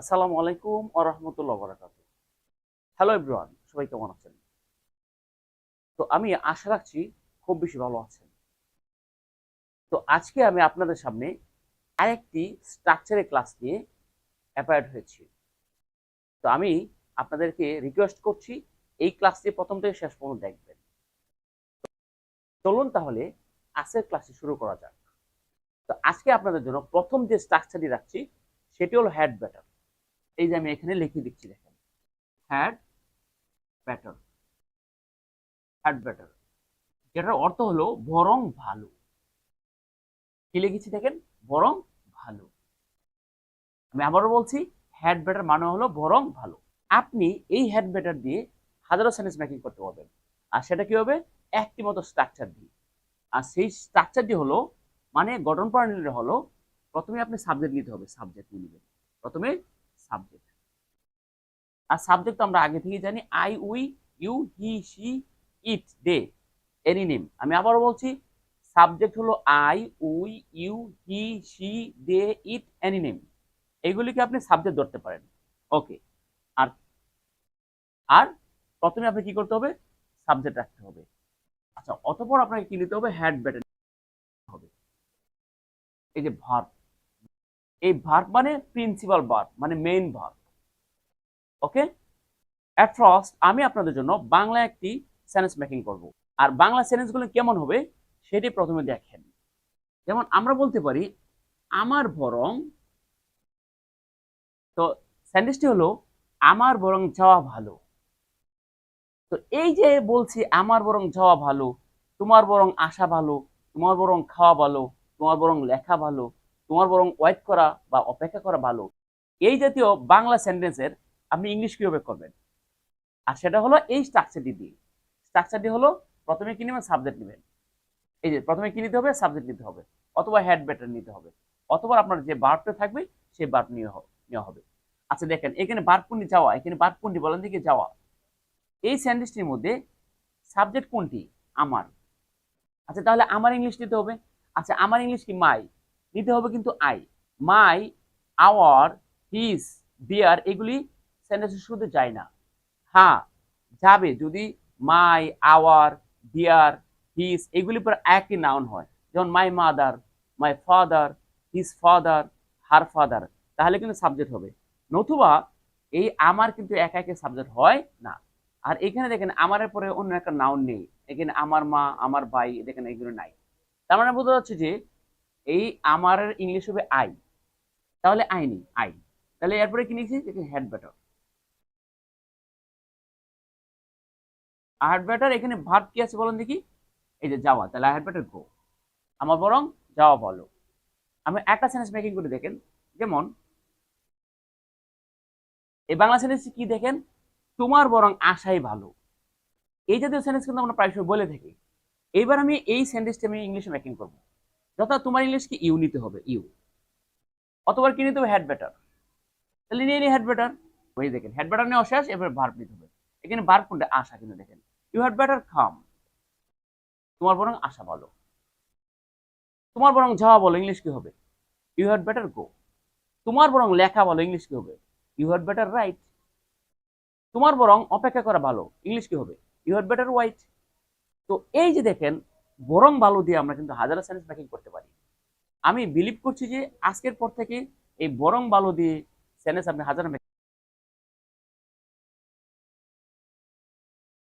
আসসালামু আলাইকুম ও রহমতুল্লাহ বরাকাত hello everyone সবাই কেমন আছেন? তো আমি আশা রাখছি খুব বেশি ভালো আছেন। তো আজকে আমি আপনাদের সামনে আরেকটি স্ট্রাকচারের ক্লাস নিয়ে অ্যাপয়েন্ট হয়েছি। তো আমি আপনাদেরকে রিকোয়েস্ট করছি, এই ক্লাসটি প্রথম থেকে শেষ পর্যন্ত দেখবেন। চলুন তাহলে আজকের ক্লাসটি শুরু করা যাক। তো আজকে আপনাদের জন্য প্রথম যে স্ট্রাকচারটি রাখছি, সেটি হলো হ্যাড ব্যাটার এই যে আমি এখানে লিখে দিচ্ছি, দেখেন। হ্যাড ব্যাটার হ্যাড ব্যাটার যেটার অর্থ হলো, বরং ভালো। কি লিখেছি দেখেন? বরং ভালো। আমি আবারও বলছি হ্যাড ব্যাটার মানে হলো, বরং ভালো। আপনি এই হ্যাড ব্যাটার দিয়ে হাজারো সেন্টেন্স মেকিং করতে পারবেন। আর সেটা কি হবে? একটি মতো স্ট্রাকচার দিয়ে। আর সেই স্ট্রাকচারটি হলো মানে গঠন প্রণালী হলো, প্রথমে আপনি সাবজেক্ট নিতে হবে সাবজেক্ট নিয়ে নেবেন। প্রথমে সাবজেক্ট আর সাবজেক্ট তো আমরা আগে থেকেই জানি I we you he she it they any name আমি আবারও বলছি সাবজেক্ট হলো I we you he she they it any name এইগুলিকে আপনি সাবজেক্ট ধরতে পারেন? ওকে আর আর প্রথমে আপনি কি করতে হবে? সাবজেক্ট রাখতে হবে। আচ্ছা অতপর আপনাকে কি নিতে হবে? হ্যাড ব্যাটার হবে। এই যে ভার্ব এই ভার্ব মানে প্রিন্সিপাল ভার্ব মানে main verb okay at first আমি আপনাদের জন্য বাংলা একটি সেন্টেন্স মেকিং করব। আর বাংলা সেন্টেন্সগুলো কেমন হবে, সেটি প্রথমে দেখেন। যেমন আমরা বলতে পারি, আমার বরং তো সেন্টেন্সটি হলো, আমার বরং যাওয়া ভালো। তো এই যে বলছি, আমার বরং যাওয়া ভালো। তোমার বরং আসা ভালো, তোমার বরং খাওয়া ভালো, তোমার বরং লেখা ভালো তোমার বরং ওয়েট করা বা অপেক্ষা করা ভালো। এই জাতীয় বাংলা সেন্টেন্সের আপনি ইংলিশ কীভাবে করবেন? আর সেটা হলো এই স্ট্রাকচারটি দিয়ে। স্ট্রাকচারটি হলো প্রথমে কি নেবেন? সাবজেক্ট নেবেন। এই যে প্রথমে কি নিতে হবে? সাবজেক্ট নিতে হবে। অথবা হেড ব্যাটার নিতে হবে। অথবা আপনার যে বার্বটা থাকবে, সেই বার্ব নেওয়া হবে। আচ্ছা দেখেন, এখানে বার্বপুণ্যি যাওয়া? এখানে বার্বপুণ্যি বলেন দিকে যাওয়া। এই সেন্টেন্সটির মধ্যে সাবজেক্ট কোনটি? আমার। আচ্ছা তাহলে আমার ইংলিশ নিতে হবে। আচ্ছা আমার ইংলিশ কি মাই নিতে হবে কিন্তু I my our his their এগুলি সেন্টেন্সের শুরুতে যায় না। হ্যাঁ যাবে। যদি মাই আওয়ার বিয়ার হিজ এগুলি পর একই নাউন হয়। যেমন my mother my father his father her father তাহলে কিন্তু সাবজেক্ট হবে। নতুবা এই আমার কিন্তু একা একে সাবজেক্ট হয় না। আর এখানে দেখেন, আমারের পরে অন্য একটা নাউন নেই। এখানে আমার মা, আমার ভাই, দেখেন এগুলো নাই। তার মানে বোঝা যাচ্ছে যে এই আমার ইংলিশ হবে আই তাহলে আই নেই আই তাহলে এরপরে কি নিয়েছি? হেড ব্যাটার হেড ব্যাটার এখানে ভার্ব কি আছে বলেন দেখি? এই যে যাওয়া, তাহলে হেড ব্যাটার গো আমার বরং যাওয়া বলো আমি একটা সেন্টেন্স মেকিং করে, দেখেন। যেমন, এই বাংলা সেন্টেন্স কি দেখেন? তোমার বরং আশাই ভালো। এই জাতীয় সেন্টেন্স কিন্তু আমরা প্রায় সময় বলে থাকি। এইবার আমি এই সেন্টেন্সটি আমি ইংলিশে মেকিং করব। যথা তোমার ইংলিশ কি ইউ নিতে হবে, ইউ। অতবার কি নিতে হবে? হেড ব্যাটার তাহলে নিয়ে নিই হেড ব্যাটার ওই দেখেন হেড ব্যাটার নেওয়া শেষ, এবার ভার্ব নিতে হবে। এখানে ভার্ব কোনটা? আশা কিন্তু দেখেন। ইউ হ্যাড ব্যাটার খাম তোমার বরং আশা বলো। তোমার বরং যাওয়া বলো ইংলিশ কি হবে? ইউ হ্যাড ব্যাটার গো তোমার বরং লেখা বলো ইংলিশ কি হবে? ইউ হ্যাড বেটার রাইট তোমার বরং অপেক্ষা করা ভালো ইংলিশ কি হবে? ইউ হ্যাড বেটার ওয়াইট তো এই যে দেখেন বরং বালু দিয়ে আমরা কিন্তু হাজারো সেন্টেন্স ব্যাকিং করতে পারি। আমি বিলিভ করছি যে আজকের পর থেকে এই বরং বালু দিয়ে সেন্টেন্স আপনি হাজারো